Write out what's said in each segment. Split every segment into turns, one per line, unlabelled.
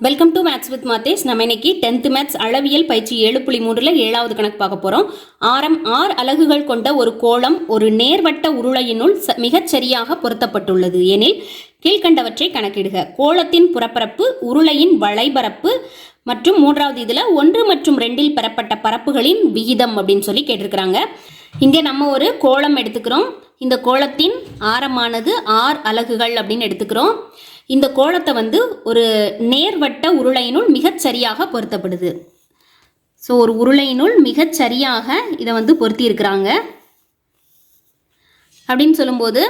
Welcome to maths with Mathesh நம்ம இன்னைக்கு tenth maths அளவியல் பயிற்சி ஏழு புள்ளி மூன்றுல ஏழாவது கணக்கு பார்க்க போறோம். ஆரம் ஆறு அலகுகள் கொண்ட ஒரு கோளம் ஒரு நேர்வட்ட உருளையினுள் ச- மிகச் சரியாக பொருத்தப்பட்டுள்ளது. எனில் கீழ்கண்டவற்றை கணக்கிடுக. கோளத்தின் புறப்பரப்பு உருளையின் வளைபரப்பு மற்றும் மூன்றாவது இதுல ஒன்று மற்றும் ரெண்டில் பெறப்பட்ட பரப்புகளின் விகிதம் அப்படின்னு சொல்லி கேட்டிருக்கிறாங்க. இங்கே நம்ம ஒரு கோளம் எடுத்துக்கிறோம். இந்த கோளத்தின் ஆரமானது ஆறு அலகுகள் அப்படின்னு எடுத்துக்கிறோம். இந்த கோலத்தை வந்து ஒரு நேர்வட்ட உருளையினுள் மிகச் சரியாக பொருத்தப்படுது. ஸோ ஒரு உருளையினுள் மிகச் சரியாக இதை வந்து பொருத்தியிருக்கிறாங்க. அப்படின்னு சொல்லும்போது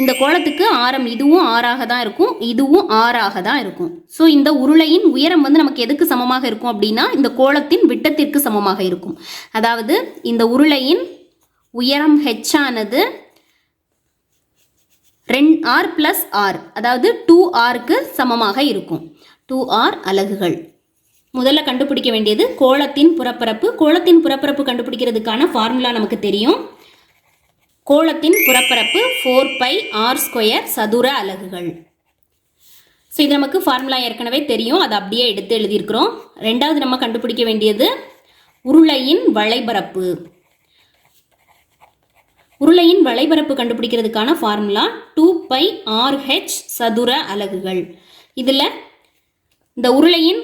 இந்த கோலத்துக்கு ஆரம் இதுவும் ஆறாக தான் இருக்கும் இதுவும் ஆறாக தான் இருக்கும். ஸோ இந்த உருளையின் உயரம் வந்து நமக்கு எதுக்கு சமமாக இருக்கும் அப்படின்னா இந்த கோலத்தின் விட்டத்திற்கு சமமாக இருக்கும். அதாவது இந்த உருளையின் உயரம் ஹெச் ஆனது ரெண் ஆர் ப்ளஸ் ஆர் அதாவது டூ ஆருக்கு சமமாக இருக்கும். டூ ஆர் அலகுகள். முதல்ல கண்டுபிடிக்க வேண்டியது கோளத்தின் புறப்பரப்பு. கோளத்தின் புறப்பரப்பு கண்டுபிடிக்கிறதுக்கான ஃபார்முலா நமக்கு தெரியும். கோளத்தின் புறப்பரப்பு ஃபோர் பை ஆர் ஸ்கொயர் சதுர அலகுகள். ஸோ இது நமக்கு ஃபார்முலா ஏற்கனவே தெரியும். அதை அப்படியே எடுத்து எழுதியிருக்கிறோம். ரெண்டாவது நம்ம கண்டுபிடிக்க வேண்டியது உருளையின் வளைபரப்பு. உருளையின் வளைபரப்பு கண்டுபிடிக்கிறதுக்கான formula two pi r h சதுர அலகுகள். இதில் இந்த உருளையின்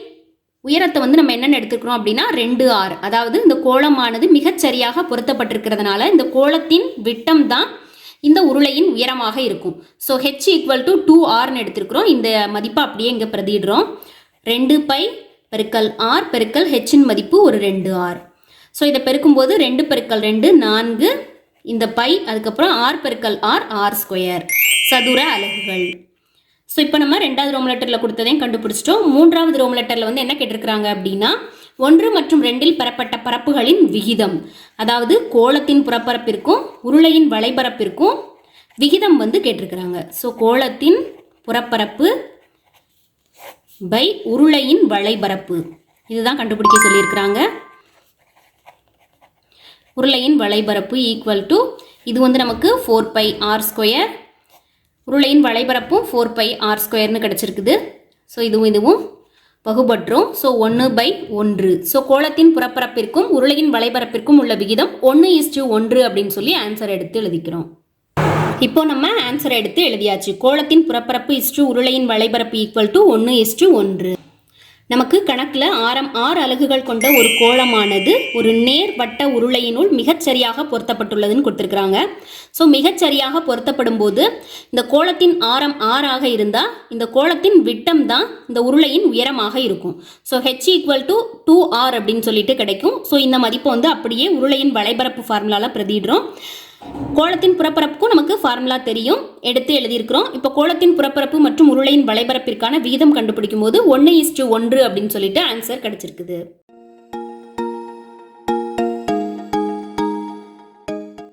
உயரத்தை வந்து நம்ம என்னென்ன எடுத்துக்கிறோம் அப்படின்னா ரெண்டு ஆர் அதாவது இந்த கோளமானது மிகச்சரியாக பொருத்தப்பட்டிருக்கிறதுனால இந்த கோளத்தின் விட்டம் தான் இந்த உருளையின் உயரமாக இருக்கும். So H equal to two ஆர்னு எடுத்திருக்கிறோம். இந்த மதிப்பை அப்படியே இங்கே பிரதிடுறோம் ரெண்டு பை பெருக்கல் ஆர் பெருக்கல் ஹெச்சின் மதிப்பு ஒரு ரெண்டு ஆர் ஸோ இதை பெருக்கும்போது ரெண்டு பெருக்கல் ரெண்டு நான்கு இந்த பை அதுக்கப்புறம் ஆர் பெருக்கல் ஆர் ஆர் ஸ்கொயர் சதுர அலகுகள். ஸோ இப்போ நம்ம ரெண்டாவது ரோம் லெட்டரில் கொடுத்ததையும் கண்டுபிடிச்சிட்டோம். மூன்றாவது ரோம் லெட்டரில் வந்து என்ன கேட்டிருக்கிறாங்க அப்படின்னா ஒன்று மற்றும் ரெண்டில் பெறப்பட்ட பரப்புகளின் விகிதம். அதாவது கோலத்தின் புறப்பரப்பிற்கும் உருளையின் வளைபரப்பிற்கும் விகிதம் வந்து கேட்டிருக்கிறாங்க. ஸோ கோலத்தின் புறப்பரப்பு பை உருளையின் வலைபரப்பு இதுதான் கண்டுபிடிக்க சொல்லியிருக்கிறாங்க. உருளையின் வளைபரப்பு ஈக்குவல் டு இது வந்து நமக்கு ஃபோர் பை ஆர் ஸ்கொயர் உருளையின் வளைபரப்பும் ஃபோர் பை ஆர் ஸ்கொயர்னு கிடச்சிருக்குது. ஸோ இதுவும் இதுவும் பகுபற்றும் ஸோ ஒன்று பை ஒன்று. ஸோ கோலத்தின் புறப்பரப்பிற்கும் உருளையின் வளைபரப்பிற்கும் உள்ள விகிதம் ஒன்று இஸ்டு ஒன்று அப்படின்னு சொல்லி ஆன்சர் எடுத்து எழுதிக்கிறோம். இப்போ நம்ம ஆன்சர் எடுத்து எழுதியாச்சு. கோலத்தின் புறப்பரப்பு இஸ்டு உருளையின் வளைபரப்பு ஈக்குவல் டு ஒன்று இஸ்டு ஒன்று நமக்கு கணக்கில் ஆரம் ஆறு அலகுகள் கொண்ட ஒரு கோளமானது ஒரு நேர் வட்ட உருளையினுள் மிகச்சரியாக பொருத்தப்பட்டுள்ளதுன்னு கொடுத்துருக்குறாங்க. ஸோ மிகச்சரியாக பொருத்தப்படும் போது இந்த கோளத்தின் ஆரம் ஆறாக இருந்தால் இந்த கோளத்தின் விட்டம் தான் இந்த உருளையின் உயரமாக இருக்கும். So H equal to two R அப்படின்னு சொல்லிட்டு கிடைக்கும். ஸோ இந்த மதிப்பை வந்து அப்படியே உருளையின் வளைபரப்பு ஃபார்முலாவில் பிரதிடுறோம் கோளத்தின் புறப்பரப்புக்கும் நமக்கு ஃபார்முலா தெரியும். எடுத்து எழுதியிருக்கிறோம். இப்போ கோளத்தின் புறப்பரப்பு மற்றும் உருளையின் வலைபரப்பிற்கான விகிதம் கண்டுபிடிக்கும் போது ஒன்று இஸ்டு ஒன்று அப்படின்னு சொல்லிட்டு ஆன்சர் கிடைச்சிருக்குது.